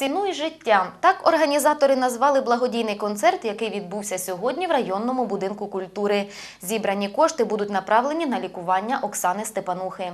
Цінуй життя. Так організатори назвали благодійний концерт, який відбувся сьогодні в районному будинку культури. Зібрані кошти будуть направлені на лікування Оксани Степанухи.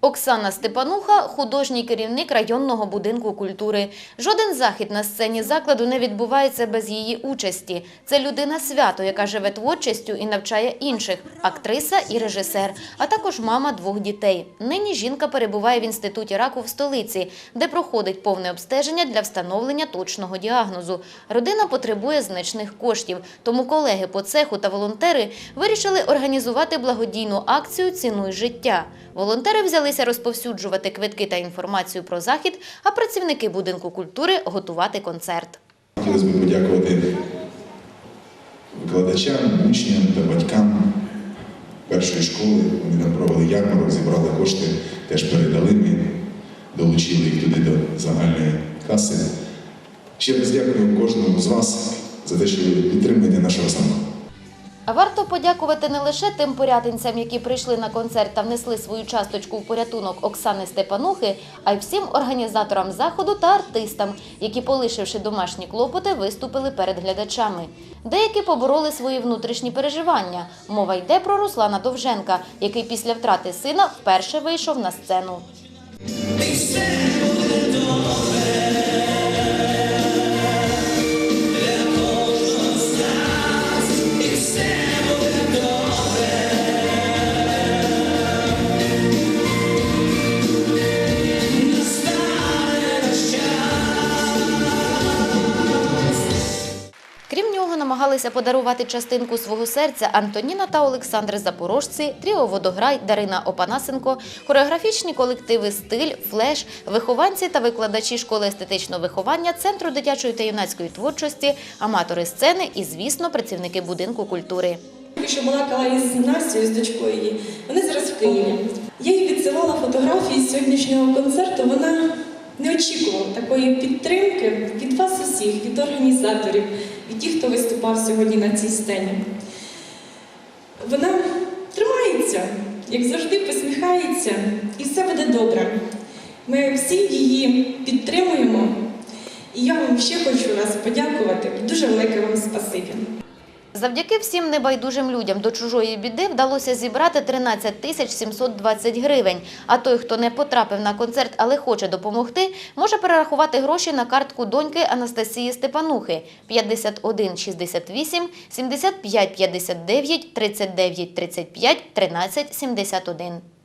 Оксана Степануха художній керівник районного будинку культури. Жоден захід на сцені закладу не відбувається без її участі. Це людина свято, яка живе творчістю і навчає інших, актриса і режисер, а також мама двох дітей. Нині жінка перебуває в інституті раку в столиці, де проходить повне обстеження для встановлення точного діагнозу. Родина потребує значних коштів, тому колеги по цеху та волонтери вирішили організувати благодійну акцію Цінуй життя. Волонтери взялися розповсюджувати квитки та інформацію про захід, а працівники будинку культури готувати концерт. Хотілося б подякувати викладачам, учням та батькам першої школи. Вони там провели ярмарок, зібрали кошти, теж передали ми, долучили їх туди до загальної каси. Ще раз дякую кожному з вас за те, що ви підтримуєте нашого самого. Варто подякувати не лише тим порятинцям, які прийшли на концерт та внесли свою часточку в порятунок Оксани Степанухи, а й всім організаторам заходу та артистам, які, полишивши домашні клопоти, виступили перед глядачами. Деякі побороли свої внутрішні переживання. Мова йде про Руслана Довженка, який після втрати сина вперше вийшов на сцену. Намагалися подарувати частинку свого серця Антоніна та Олександр Запорожці, Тріо Водограй, Дарина Опанасенко, хореографічні колективи Стиль, Флеш, вихованці та викладачі школи естетичного виховання, Центру дитячої та юнацької творчості, аматори сцени і, звісно, працівники будинку культури. Що балакала із Настю, з дочкою її. Вони зараз в Києві. Я їй відсилала фотографії з сьогоднішнього концерту. Вона не очікувала такої підтримки від вас усіх, від організаторів, від тих, хто виступав сьогодні на цій сцені. Вона тримається, як завжди, посміхається, і все буде добре. Ми всі її підтримуємо. І я вам ще хочу раз подякувати. Дуже велике вам спасибі. Завдяки всім небайдужим людям до чужої біди вдалося зібрати 13 тисяч 720 гривень. А той, хто не потрапив на концерт, але хоче допомогти, може перерахувати гроші на картку доньки Анастасії Степанухи 51 68 75 59 39 35 13 71.